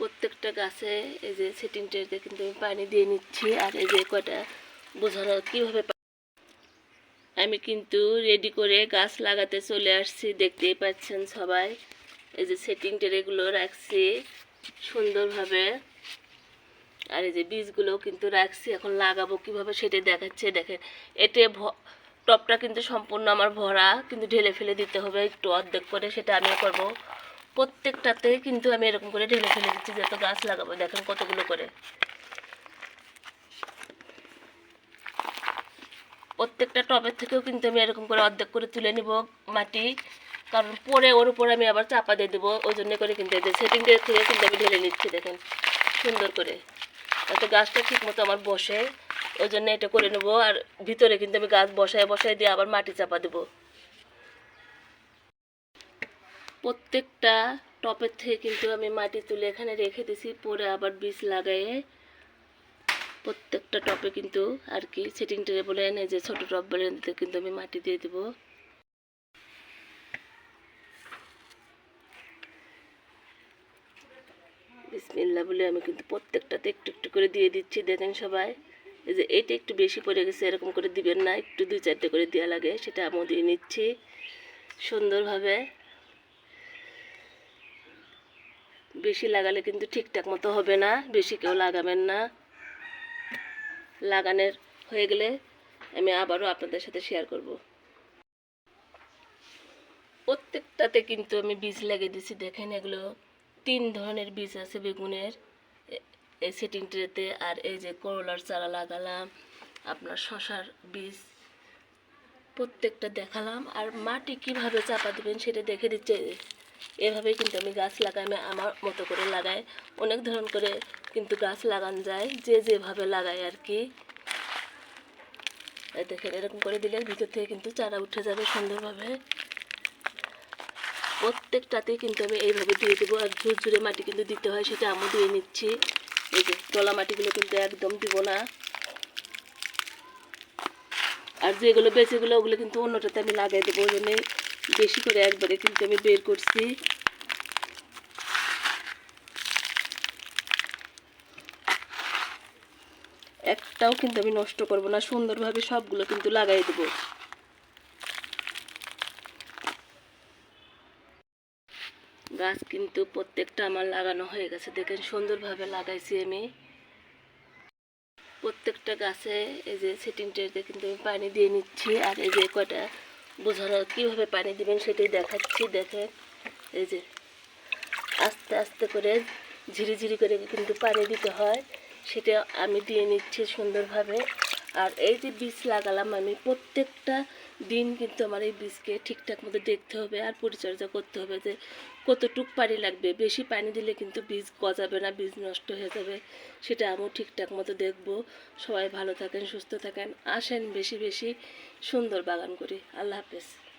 প্রত্যেকটা গাছে এই যে সেটিং ট্রেতে কিন্তু আমি পানি দিয়ে নিচ্ছি আর এই যে কটা বোঝানো কীভাবে আমি কিন্তু রেডি করে গাছ লাগাতে চলে আসছি, দেখতেই পাচ্ছেন সবাই। এই যে সেটিং ট্রেগুলো রাখছি সুন্দরভাবে। আর এই যে বীজগুলো কিন্তু রাখছি, এখন লাগাবো কীভাবে সেটা দেখাচ্ছে। দেখেন, এতে টপটা কিন্তু সম্পূর্ণ আমার ভরা, কিন্তু ঢেলে ফেলে দিতে হবে, একটু অর্ধেক করে সেটা আমিও করব। প্রত্যেকটাতে কিন্তু আমি এরকম করে ঢেলে ফেলে দিচ্ছি, যত গাছ লাগাবো, দেখেন কতগুলো করে। প্রত্যেকটা টবের থেকেও কিন্তু আমি এরকম করে অর্ধেক করে তুলে নিব মাটি, কারণ পরে ওর উপর আমি আবার চাপা দিয়ে দেবো, ওই জন্য করে কিন্তু যে সেটিং থেকে কিন্তু আমি ঢেলে নিচ্ছি, দেখেন সুন্দর করে। যাতে গাছটা ঠিক মতো আমার বসে, ওই জন্য এটা করে নেব, আর ভিতরে কিন্তু আমি গাছ বসায় বসায় দিয়ে আবার মাটি চাপা দেবো। প্রত্যেকটা টপের থেকে কিন্তু আমি মাটি তুলে এখানে রেখে দিছি, পরে আবার বীজ লাগাইয়ে প্রত্যেকটা টপে কিন্তু আর কি সেটিং টেরে বলে এনে যে ছোটো টপ বলে কিন্তু আমি মাটি দিয়ে দেবো। বিসমিল্লা বলে আমি কিন্তু প্রত্যেকটাতে একটু একটু করে দিয়ে দিচ্ছি, দেখেন সবাই। এই যে এটা একটু বেশি পড়ে গেছে, এরকম করে দিবেন না, একটু দুই চারটে করে দেওয়া লাগে, সেটা আমিও দিয়ে নিচ্ছি সুন্দরভাবে। বেশি লাগালে কিন্তু ঠিকঠাক মতো হবে না, বেশি কেউ লাগাবেন না। লাগানোর হয়ে গেলে আমি আবারও আপনাদের সাথে শেয়ার করব। প্রত্যেকটাতে কিন্তু আমি বীজ লাগিয়ে দিছি দেখেন এগুলো তিন ধরনের বীজ আছে বেগুনের। এই সেটিং ট্রেতে আর এই যে করলার চারা লাগালাম, আপনার শশার বীজ। প্রত্যেকটা দেখালাম, আর মাটি কীভাবে চাপা দেবেন সেটা দেখে দিচ্ছে। এভাবেই কিন্তু আমি গাছ লাগাই, আমি আমার মতো করে লাগাই। অনেক ধরন করে কিন্তু গাছ লাগানো যায়, যে যেভাবে লাগায় আর কি। দেখেন, এরকম করে দিলে ভিতর থেকে কিন্তু চারা উঠে যাবে সুন্দরভাবে। প্রত্যেকটাতেই কিন্তু আমি এইভাবে দিয়ে দেবো, আর ঝুরঝুরে মাটি কিন্তু দিতে হয়, সেটা আমি দিয়ে নিচ্ছি। এই যে তলা মাটিগুলো কিন্তু একদম দিব না। আর যেগুলো বেঁচেগুলো ওগুলো কিন্তু অন্যটাতে আমি লাগাই দেবো, ওই জন্যে বেশি করে একবারে কিন্তু আমি বের করছি। একটাও কিন্তু আমি নষ্ট করব না, সুন্দরভাবে সবগুলো কিন্তু লাগাই দেবো। গাছ কিন্তু প্রত্যেকটা আমার লাগানো হয়ে গেছে, দেখেন সুন্দরভাবে লাগাইছি আমি। প্রত্যেকটা গাছে এই যে সেটিং কিন্তু আমি পানি দিয়ে নিচ্ছি, আর এই যে কটা বোঝানো, কীভাবে পানি দিবেন সেটাই দেখাচ্ছি, দেখেন। এই যে, আস্তে আস্তে করে ঝিরিঝিরি ঝিরি করে কিন্তু পানি দিতে হয়। সেটা আমি দিয়ে নিচ্ছি সুন্দরভাবে। আর এই যে বীজ লাগালাম আমি, প্রত্যেকটা দিন কিন্তু আমার এই বীজকে ঠিকঠাক মতো দেখতে হবে আর পরিচর্যা করতে হবে যে কতটুক পানি লাগবে। বেশি পানি দিলে কিন্তু বীজ গজাবে না, বীজ নষ্ট হয়ে যাবে, সেটা আমিও ঠিকঠাক মতো দেখব। সবাই ভালো থাকেন, সুস্থ থাকেন, আসেন বেশি বেশি সুন্দর বাগান করি। আল্লাহ হাফেজ।